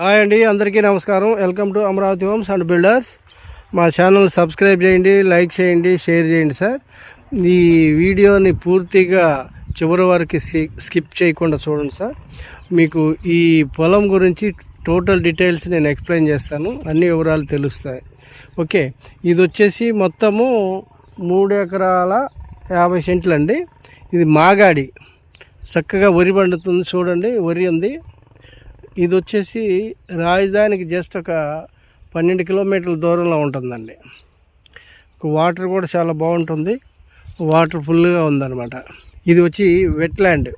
Hi అండి అందరికీ నమస్కారం. Welcome to Amaravati homes and builders. మా ఛానల్ సబ్స్క్రైబ్ చేయండి లైక్ చేయండి షేర్ చేయండి సార్. ఈ వీడియోని పూర్తిగా చివరి వరకు స్కిప్ చేయకుండా చూడండి సార్. మీకు ఈ పొలం గురించి టోటల్ డీటెయిల్స్ నేను ఎక్స్ప్లెయిన్ చేస్తాను. అన్ని వివరాలు తెలుస్తాయి. ఓకే ఇది వచ్చేసి మొత్తము మూడు ఎకరాల యాభై సెంట్లు అండి ఇది మాగాడి. చక్కగా వరి పండుతుంది చూడండి వరి ఉంది. ఇది వచ్చేసి రాజధానికి జస్ట్ ఒక పన్నెండు కిలోమీటర్ల దూరంలో ఉంటుందండి. వాటర్ కూడా చాలా బాగుంటుంది. వాటర్ ఫుల్గా ఉందన్నమాట. ఇది వచ్చి వెట్లాండ్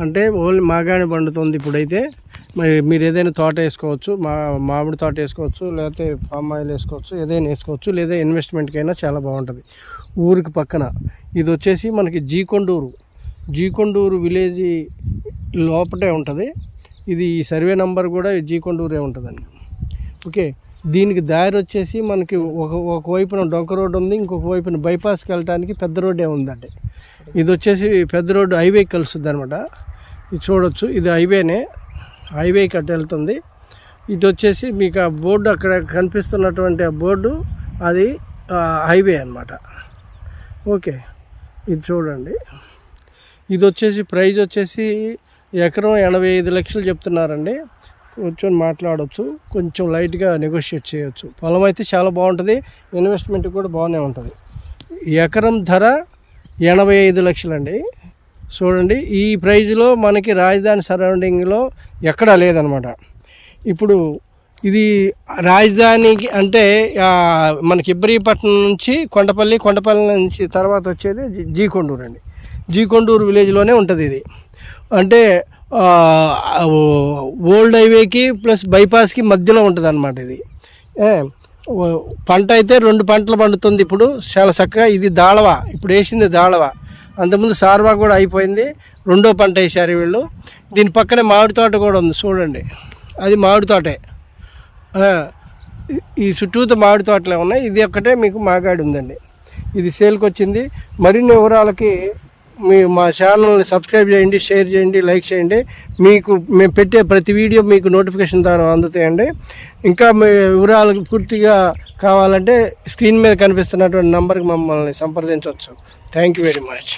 అంటే ఓన్లీ మాగాణి పండుతుంది ఇప్పుడైతే. మరి మీరు ఏదైనా తోట వేసుకోవచ్చు మా మామిడి తోట వేసుకోవచ్చు లేకపోతే పామ్ ఆయిల్ వేసుకోవచ్చు ఏదైనా వేసుకోవచ్చు లేదా ఇన్వెస్ట్మెంట్కైనా చాలా బాగుంటుంది. ఊరికి పక్కన. ఇది వచ్చేసి మనకి జీకొండూరు. జీకొండూరు విలేజ్ లోపటే ఉంటుంది. ఇది ఈ సర్వే నంబర్ కూడా జీకొండూరే ఉంటుందండి. ఓకే దీనికి దారి వచ్చేసి మనకి ఒక ఒకవైపున డొంక రోడ్డు ఉంది ఇంకొక వైపున బైపాస్కి వెళ్ళడానికి పెద్ద రోడ్డే ఉందండి. ఇది వచ్చేసి పెద్ద రోడ్డు హైవే కలుస్తుంది అనమాట ఇది చూడొచ్చు ఇది హైవేనే హైవే కట్ వెళ్తుంది. ఇటు వచ్చేసి మీకు ఆ బోర్డు అక్కడ కనిపిస్తున్నటువంటి ఆ బోర్డు అది హైవే అనమాట ఓకే ఇది చూడండి. ఇది వచ్చేసి ప్రైజ్ వచ్చేసి ఎకరం ఎనభై ఐదు లక్షలు చెప్తున్నారండి. కూర్చొని మాట్లాడవచ్చు కొంచెం లైట్గా నెగోషియేట్ చేయొచ్చు. పొలం అయితే చాలా బాగుంటుంది ఇన్వెస్ట్మెంట్ కూడా బాగానే ఉంటుంది. ఎకరం ధర ఎనభై ఐదు లక్షలండి. చూడండి ఈ ప్రైజ్లో మనకి రాజధాని సరౌండింగ్లో ఎక్కడా లేదనమాట. ఇప్పుడు ఇది రాజధానికి అంటే మనకి ఇబ్రహీపట్నం నుంచి కొండపల్లి కొండపల్లి నుంచి తర్వాత వచ్చేది జీ- జీకొండూరు అండి జీకొండూరు విలేజ్లోనే ఉంటుంది ఇది. అంటే ఓల్డ్ హైవేకి ప్లస్ బైపాస్కి మధ్యలో ఉంటుంది అనమాట ఇది పంట అయితే రెండు పంటలు పండుతుంది ఇప్పుడు. చాలా చక్కగా ఇది దాళవ ఇప్పుడు వేసింది దాళవ. అంతకుముందు సార్వా కూడా అయిపోయింది. రెండో పంట వేసారు వీళ్ళు. దీని పక్కనే మామిడి తోట కూడా ఉంది చూడండి. అది మామిడి తోటే. ఈ- ఈ చుట్టూతో మామిడి తోటలే ఉన్నాయి. ఇది ఒక్కటే మీకు మాగాడి ఉందండి. ఇది సేల్కి వచ్చింది మరిన్ని వివరాలకి మీ మా ఛానల్ని సబ్స్క్రైబ్ చేయండి షేర్ చేయండి లైక్ చేయండి. మీకు మేము పెట్టే ప్రతి వీడియో మీకు నోటిఫికేషన్ ద్వారా అందుతాయండి. ఇంకా మీ వివరాలు పూర్తిగా కావాలంటే స్క్రీన్ మీద కనిపిస్తున్నటువంటి నంబర్కి మమ్మల్ని సంప్రదించవచ్చు. Thank you very much